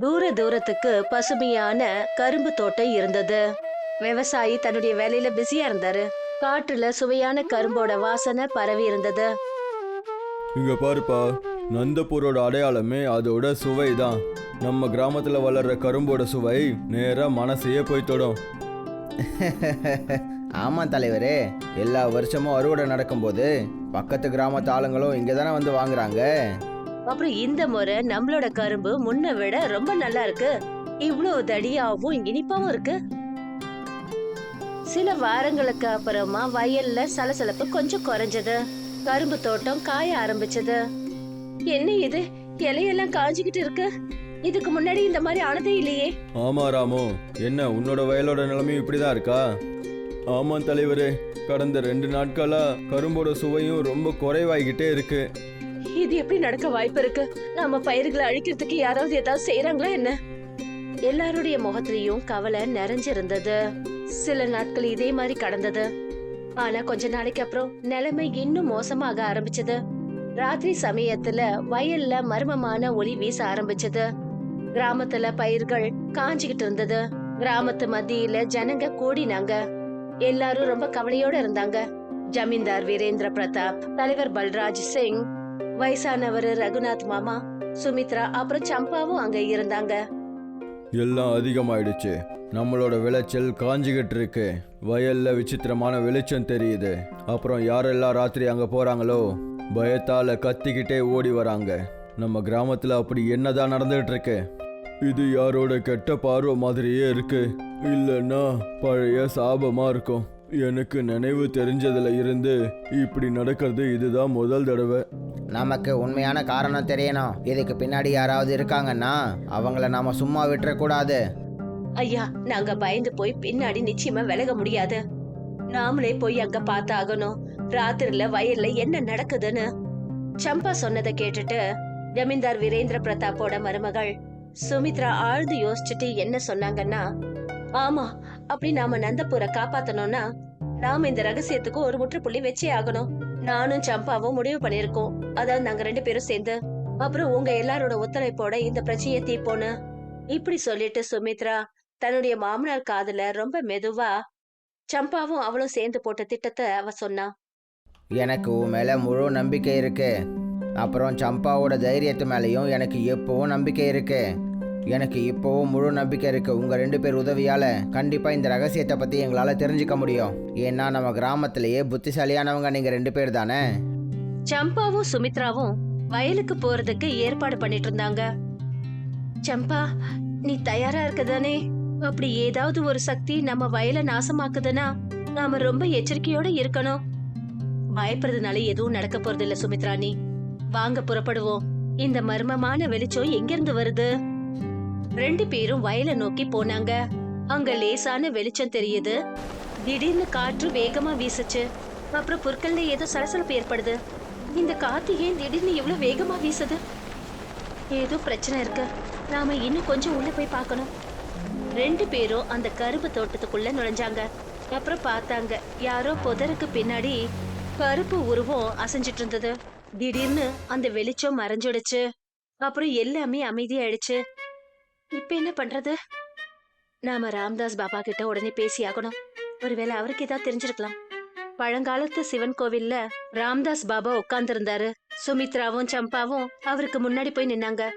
தூர தூரத்துக்கு பசுமையான கரும்பு தோட்டம் இருந்தது. விவசாயி தன்னுடைய வேலையில பிஸியா இருந்தாரு. காற்றுல சுவையான கரும்போட வாசனை பரவி இருந்தது. இங்க பாருப்பா நந்தபூரோட அடையாளமே அதோட சுவை தான் நம்ம கிராமத்துல வளர்ற கரும்போட சுவை நேரா மனசையே போய் தொடும். ஆமாம் தலைவரே எல்லா வருஷமும் அறுவடை நடக்கும்போது பக்கத்து கிராமத்து ஆளுங்களும் இங்கே தானே வந்து வாங்குறாங்க? அப்புறம் இந்த முறை நம்மளோட கரும்பு முன்ன விட ரொம்ப நல்லா இருக்கு. இவ்வளவு தடியாவும் இனிப்பாவும் இருக்கு. சில வாரங்களுக்கு அப்புறமா வயல்ல சலசலப்பு கொஞ்சம் குறைஞ்சது. கரும்பு தோட்டம் காய ஆரம்பிச்சது. என்ன இது? இலையெல்லாம் காஞ்சிக்கிட்டு இருக்கு. இதுக்கு முன்னாடி இந்த மாதிரி ஆனதே இல்லையே. ஆமா ராமு. என்ன உன்னோட வயலோட நிலைமையும் இப்படிதான் இருக்கா? ஆமா தலைவரே. கடந்த ரெண்டு நாட்களா கரும்போட சுவையும் ரொம்ப குறைவாகிக்கிட்டே இருக்கு. இது எப்படி நடக்க வாய்ப்பு இருக்கு? நாம பயிர்களை அழிக்கிறதுக்கு யாராவது ஏதாவது செய்யறாங்களா என்ன? எல்லாருடைய முகத்திலையும் கவலை நிறைஞ்சிருந்தது. சில நாட்கள் இதே மாதிரி கடந்தது. ஆனா கொஞ்ச நாளைக்கு அப்புறம் நிலைமை இன்னும் மோசமாக ஆரம்பிச்சது. ராத்திரி சமயத்துல வயல்ல மர்மமான ஒளி வீச ஆரம்பிச்சது. கிராமத்துல பயிர்கள் காஞ்சிக்கிட்டு இருந்தது. கிராமத்து மத்தியில ஜனங்க கூடினாங்க. எல்லாரும் ரொம்ப கவலையோட இருந்தாங்க. ஜமீன்தார் வீரேந்திர பிரதாப் தலைவர் பல்ராஜ் சிங் வயசானவர் ரகுநாத் மாமா சுமித்ரா அப்புறம் சம்பாவும் அங்க இருந்தாங்க. எல்லாம் அதிகமாயிடுச்சு. நம்மளோட விளைச்சல் காஞ்சிக்கிட்டு இருக்கு. வயல்ல விசித்திரமான வெளிச்சம் தெரியுது. அப்புறம் யாரெல்லாம் ராத்திரி அங்க போறாங்களோ பயத்தால கத்திக்கிட்டே ஓடி வராங்க. நம்ம கிராமத்துல அப்படி என்னதான் நடந்துகிட்டு இருக்கு? இது யாரோட கெட்ட பார்வை மாதிரியே இருக்கு. இல்லைன்னா பழைய சாபமா இருக்கும். எனக்கு நினைவு தெரிஞ்சதுல இருந்து இப்படி நடக்கிறது இதுதான் முதல் தடவை. நமக்கு உண்மையான காரணம் தெரியணும். இதுக்கு பின்னாடி யாராவது இருக்காங்கன்னா அவங்கள நாம சும்மா விட்டுறக்கூடாது. ஐயா நாங்க பயந்து போய் பின்னாடி நிச்சயமா விலக முடியாது. நாமளே போய் அங்க பார்த்தாகணும். ராத்திரில வயல்ல என்ன நடக்குதுன்னு. சம்பா சொன்னதை கேட்டுட்டு ஜமீன்தார் வீரேந்திர பிரதாப்போட மருமகள் சுமித்ரா ஆழ்ந்து யோசிச்சுட்டு என்ன சொன்னாங்கன்னா ஆமா அப்படி நாம நந்தபுரை காப்பாத்தணும்னா நாம இந்த ரகசியத்துக்கு ஒரு முற்றுப்புள்ளி வச்சே ஆகணும். நானும் சம்பாவும் முடிவு பண்ணிருக்கோம் அதாவது நாங்க ரெண்டு பேரும் சேர்ந்து. அப்புறம் உங்க எல்லாரோட ஒத்துழைப்போட இந்த பிரச்சனையை தீர்ப்போன்னு. இப்படி சொல்லிட்டு சுமித்ரா தன்னுடைய மாமனார் காதுல ரொம்ப மெதுவா சம்பாவும் அவளும் சேர்ந்து போட்ட திட்டத்தை அவ சொன்னா. எனக்கு உன் மேலே முழு நம்பிக்கை இருக்கு. அப்புறம் சம்பாவோட தைரியத்து மேலேயும் எனக்கு எப்பவும் நம்பிக்கை இருக்கு. எனக்கு இப்போவும் முழு நம்பிக்கை இருக்கு. உங்க ரெண்டு பேர் உதவியால கண்டிப்பா இந்த ரகசியத்தை பத்தி எங்களால தெரிஞ்சுக்க முடியும். ஏன்னா நம்ம கிராமத்திலேயே புத்திசாலியானவங்க நீங்க ரெண்டு பேர் தானே? சம்பாவும் சுமித்ராவும் வயலுக்கு போறதுக்கு ஏற்பாடு பண்ணிட்டு இருந்தாங்க. சம்பா நீ தயாரா இருக்கதானே? அப்படி ஏதாவது ஒரு சக்தி நம்ம வயலை நாசமாக்குதுன்னா நாம ரொம்ப எச்சரிக்கையோட இருக்கணும். பயப்படுறதுனால எதுவும் நடக்க போறது இல்ல சுமித்ரா நீ. வாங்க புறப்படுவோம். இந்த மர்மமான வெளிச்சம் எங்கிருந்து வருது? ரெண்டு பேரும் வயலை நோக்கி போனாங்க. அங்க லேசான வெளிச்சம் தெரியுது. திடீர்னு காற்று வேகமா வீசுச்சு. அப்புறம் புற்கள்ல ஏதோ சலசலப்பு ஏற்படுது. இந்த காத்து ஏன் திடீர்னு இவ்வளவு வேகமா வீசுது? ஏதோ பிரச்சனை இருக்கு. நாம இன்னும் கொஞ்சம் உள்ள போய் பார்க்கணும். ரெண்டு பேரும் அந்த கருப்பு தோட்டத்துக்குள்ள நுழைஞ்சாங்க. அப்புறம் பார்த்தாங்க யாரோ புதருக்கு பின்னாடி கருப்பு உருவம் அசைஞ்சிட்டு இருந்தது. திடீர்னு அந்த வெளிச்சம் மறைஞ்சிடுச்சு. அப்புறம் எல்லாமே அமைதியாயிடுச்சு. இப்ப என்ன பண்றது? நாம ராம்தாஸ் பாபா கிட்ட உடனே பேசி ஆகணும். ஒருவேளை அவருக்கு ஏதாவது தெரிஞ்சிருக்கலாம். பழங்காலத்து சிவன் கோவில்ல ராம்தாஸ் பாபா உட்கார்ந்திருந்தாரு. சுமித்ராவும் சம்பாவும் அவருக்கு முன்னாடி போய் நின்னாங்க.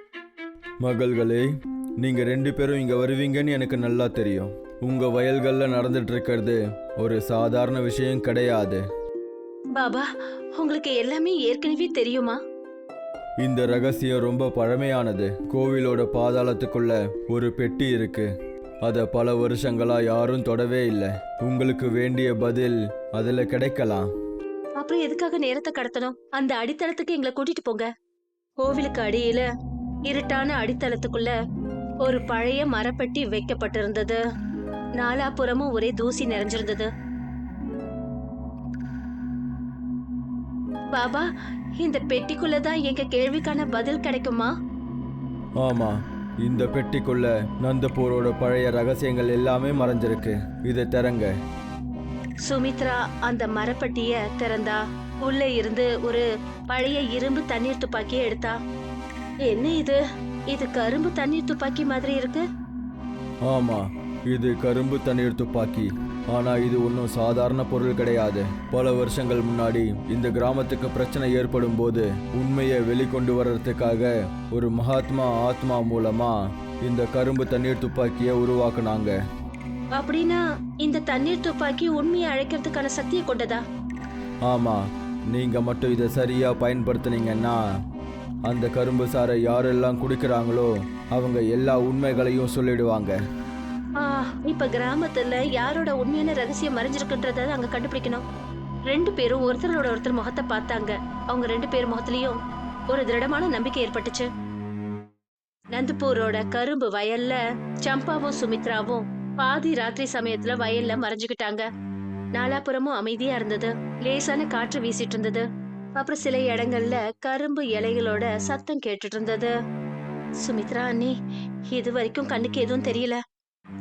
மகள்களே நீங்க ரெண்டு பேரும் இங்க வருவீங்கன்னு எனக்கு நல்லா தெரியும். உங்க வயல்கள்ல நடந்துட்டு இருக்கிறது ஒரு சாதாரண விஷயம் கிடையாது. பாபா உங்களுக்கு எல்லாமே ஏற்கனவே தெரியுமா? இந்த ரகசியம் ரொம்ப பழமையானது. கோவிலோட பாதாளத்துக்குள்ள ஒரு பெட்டி இருக்கு. அதை பல வருஷங்களா யாரும் தொடவே இல்லை. உங்களுக்கு வேண்டிய பதில் அதுல கிடைக்கலாம். அப்புறம் எதுக்காக நேரத்தை கடத்தணும்? அந்த அடித்தளத்துக்கு எங்களை கூட்டிட்டு போங்க. கோவிலுக்கு அடியில இருட்டான அடித்தளத்துக்குள்ள ஒரு பழைய மரப்பெட்டி வைக்கப்பட்டிருந்தது. நாலாபுறமும் ஒரே தூசி நிறைஞ்சிருந்தது. பாபா இந்த பெட்டிக்குள்ள தான் எங்க கேள்விக்கான பதில் கிடைக்குமா? ஆமா இந்த பெட்டிக்குள்ள நந்தபூரோட பழைய ரகசியங்கள் எல்லாமே மறைஞ்சிருக்கு. இதை திறங்க. சுமித்ரா அந்த மரப்பட்டிய திறந்தா உள்ள இருந்து ஒரு பழைய இரும்பு தண்ணீர் துப்பாக்கியை எடுத்தா. என்ன இது? இது கரும்பு தண்ணீர் துப்பாக்கி மாதிரி இருக்கு. ஆமா இது கரும்பு தண்ணீர் துப்பாக்கி. ஆனா இது ஒன்றும் சாதாரண பொருள் கிடையாது. பல வருஷங்கள் முன்னாடி இந்த கிராமத்துக்கு பிரச்சனை ஏற்படும் போது உண்மையை வெளிக்கொண்டு வர்றதுக்காக ஒரு மகாத்மா ஆத்மா மூலமா இந்த கரும்பு தண்ணீர் துப்பாக்கியை உருவாக்குனாங்க. அப்படின்னா இந்த தண்ணீர் துப்பாக்கி உண்மையை அழைக்கிறதுக்கான சக்தியை கொண்டதா? ஆமா நீங்க மட்டும் இதை சரியா பயன்படுத்துனீங்கன்னா அந்த கரும்பு சாறை யாரெல்லாம் குடிக்கிறாங்களோ அவங்க எல்லா உண்மைகளையும் சொல்லிடுவாங்க. இப்ப கிராமத்துல யாரோட உண்மையான ரகசியம் மறைஞ்சிருக்குன்றத அங்க கண்டுபிடிக்கணும். ரெண்டு பேரும் ஒருத்தரோட ஒருத்தர் முகத்தை பார்த்தாங்க. அவங்க ரெண்டு பேர் முகத்திலயும் ஒரு திருடமான நம்பிக்கை ஏற்பட்டுச்சு. நந்துப்பூரோட கரும்பு வயல்ல சம்பாவும் சுமித்ராவும் பாதி ராத்திரி சமயத்துல வயல்ல மறைஞ்சுக்கிட்டாங்க. நாலாபுறமும் அமைதியா இருந்தது. லேசான காற்று வீசிட்டு இருந்தது. அப்புறம் சில இடங்கள்ல கரும்பு இலைகளோட சத்தம் கேட்டுட்டு இருந்தது. சுமித்ரா அண்ணி இது வரைக்கும் கண்ணுக்கு எதுவும் தெரியல.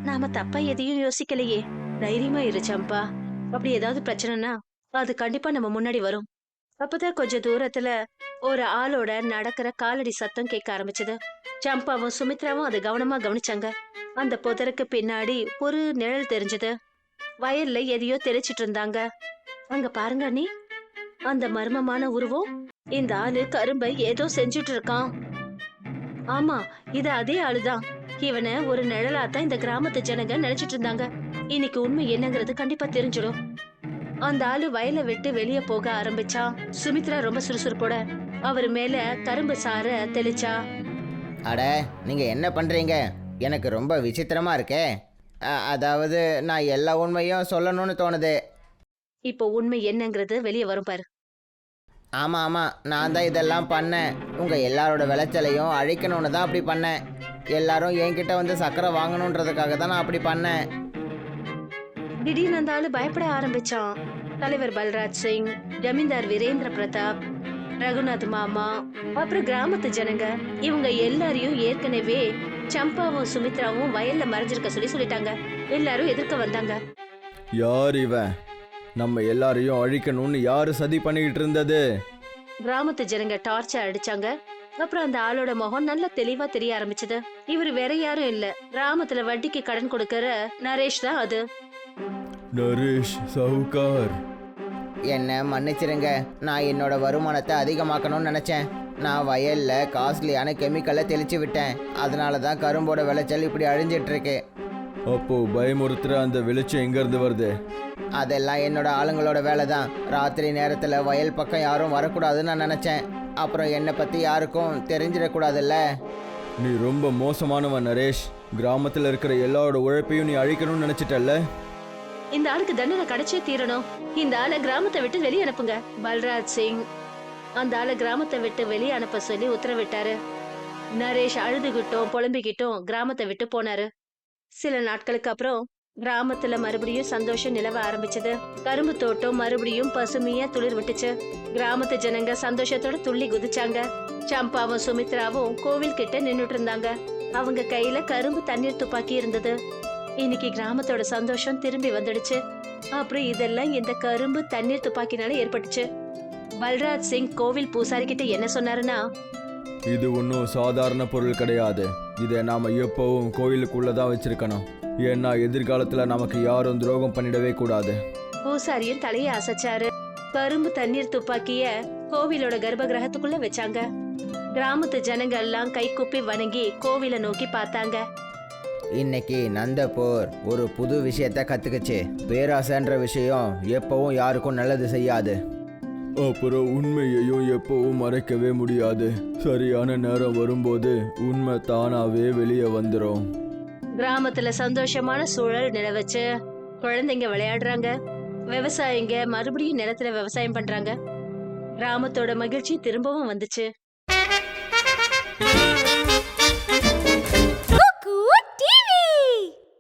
நாம தப்பா எதையும் யோசிக்கலையே. தைரியமா இரு சம்பா. அப்படி ஏதாவது பிரச்சனைனா அது கண்டிப்பா நம்ம முன்னாடி வரும். அப்பதான் கொஞ்ச தூரத்துல ஒரு ஆளோட நடக்கிற காலடி சத்தம் கேட்க ஆரம்பிச்சது. சம்பாவும் சுமித்ராவும் அதை கவனமா கவனிச்சாங்க. அந்த புதருக்கு பின்னாடி ஒரு நிழல் தெரிஞ்சது. வயல்ல எதையோ தெளிச்சிட்டு இருந்தாங்க. அங்க பாருங்க நீ அந்த மர்மமான உருவம் இந்த ஆளு கரும்பை ஏதோ செஞ்சுட்டு இருக்கான். ஆமா இது அதே ஆளுதான். இவனை ஒரு நிழலாத்தான் இந்த கிராமத்து ஜனங்க நினைச்சிட்டு இருந்தாங்க. இன்னைக்கு உண்மை என்னங்கிறது கண்டிப்பா தெரிஞ்சிடும். அந்த ஆளு வயலை விட்டு வெளியே போக ஆரம்பிச்சா சுமித்ரா ரொம்ப சுறுசுறுப்போட அவர் மேல கரும்பு சார தெளிச்சா. அட நீங்கள் என்ன பண்ணுறீங்க எனக்கு ரொம்ப விசித்திரமாக இருக்கே. அ- அதாவது நான் எல்லா உண்மையும் சொல்லணும்னு தோணுது. இப்போ உண்மை என்னங்கிறது வெளியே வரும் பாரு. ஆமாம் ஆமாம் நான் தான் இதெல்லாம் பண்ணேன். உங்கள் எல்லாரோட விளைச்சலையும் அழிக்கணும்னு தான் அப்படி பண்ணேன். எல்லாரும் என்கிட்ட வந்து சக்கரை வாங்கணுன்றதுக்காக தான் நான் அப்படி பண்ணேன். திடீர்னு அந்த ஆளு பயப்பட ஆரம்பிச்சான். தலைவர் பல்ராஜ் சிங் ஜமீன்தார் வீரேந்திர பிரதாப் ரகுநாத் மாமா அப்புறம் கிராமத்து ஜனங்க இவங்க எல்லாரையும் ஏற்கனவே சம்பாவும் சுமித்ராவும் வயல்ல மறைஞ்சிருக்க சொல்லி சொல்லிட்டாங்க. எல்லாரும் எதிர்க்க வந்தாங்க. யார் இவன்? நம்ம எல்லாரையும் அழிக்கணும்னு யாரு சதி பண்ணிக்கிட்டு இருந்தது? கிராமத்து ஜனங்க டார்ச்ச அடிச்சாங்க. அப்புறம் அந்த ஆளோட முகம் நல்லா தெளிவா தெரிய ஆரம்பிச்சது. இவர் வேற யாரும் இல்ல. கிராமத்துல வட்டிக்கு கடன் கொடுக்கற நரேஷ் தான் அது. நரேஷ் சவுகார். என்ன மன்னிச்சிருங்க. நான் என்னோட வருமானத்தை அதிகமாக்கணும்னு நினச்சேன். நான் வயலில் காஸ்ட்லியான கெமிக்கலை தெளிச்சு விட்டேன். அதனால தான் கரும்போட விளைச்சல் இப்படி அழிஞ்சிட்டு இருக்கு. அப்போ பயமுறுத்துற அந்த வெளிச்சம் எங்க இருந்து வருது? அதெல்லாம் என்னோட ஆளுங்களோட வேலை தான் ராத்திரி நேரத்தில் வயல் பக்கம் யாரும் வரக்கூடாதுன்னு நான் நினச்சேன். அப்புறம் என்னை பற்றி யாருக்கும் தெரிஞ்சிடக்கூடாதுல்ல? நீ ரொம்ப மோசமானவன் நரேஷ். கிராமத்துல இருக்கிற எல்லாரோட உழைப்பையும் நீ அழிக்கணும்னு நினைச்சிட்டல்ல? இந்த ஆளுக்கு தண்டனை கிடைச்சே தீரணும். இந்த ஆளை கிராமத்தை விட்டு வெளியே அனுப்புங்க. பல்ராஜ் சிங். அந்த ஆளை கிராமத்தை விட்டு வெளியே அனுப்ப சொல்லி உத்தரவிட்டாரு. நரேஷ் அழுதுகிட்டும் புலம்பிக்கிட்டும் கிராமத்தை விட்டு போனாரு. சில நாட்களுக்கு அப்புறம் கிராமத்துல மறுபடியும் சந்தோஷம் நிலவ ஆரம்பிச்சது. கரும்பு தோட்டம் மறுபடியும் பசுமையா துளிர் விட்டுச்சு. கிராமத்து ஜனங்க சந்தோஷத்தோட துள்ளி குதிச்சாங்க. சம்பாவும் சுமித்ராவும் கோவில் கிட்ட நின்னுட்டு இருந்தாங்க. அவங்க கையில கரும்பு தண்ணீர் துப்பாக்கி இருந்தது. இன்னைக்கு கிராமத்தோட சந்தோஷம் திரும்பி வந்துடுச்சு. அப்புறம் இதெல்லாம் இந்த கரும்பு தண்ணீர் துப்பாக்கினால ஏற்பட்டுச்சு. பல்ராஜ் சிங் கோவில் பூசாரி கிட்ட என்ன சொன்னாருன்னா இது ஒன்றும் சாதாரண பொருள் கிடையாது. இதை நாம எப்பவும் கோயிலுக்குள்ளதான் வச்சிருக்கணும். ஏன்னா எதிர்காலத்துல நமக்கு யாரும் துரோகம் பண்ணிடவே கூடாது. பூசாரியும் தலைய அசைச்சாரு. கரும்பு தண்ணீர் துப்பாக்கிய கோவிலோட கர்ப்ப கிரகத்துக்குள்ள வச்சாங்க. கிராமத்து ஜனங்க எல்லாம் கை கூப்பி வணங்கி கோவிலை நோக்கி பார்த்தாங்க. இன்னைக்கு நந்தபூர் ஒரு புது விஷயத்த கற்றுக்குச்சு பேராசைன்ற விஷயம் எப்பவும் யாருக்கும் நல்லது செய்யாது. அப்புறம் உண்மையையும் எப்பவும் மறைக்கவே முடியாது. சரியான நேரம் வரும்போது உண்மை தானாவே வெளியே வந்துடும் கிராமத்துல சந்தோஷமான சூழல் நிலவச்சு குழந்தைங்க விளையாடுறாங்க. விவசாயிங்க மறுபடியும் நிலத்துல விவசாயம் பண்றாங்க. கிராமத்தோட மகிழ்ச்சி திரும்பவும் வந்துச்சு.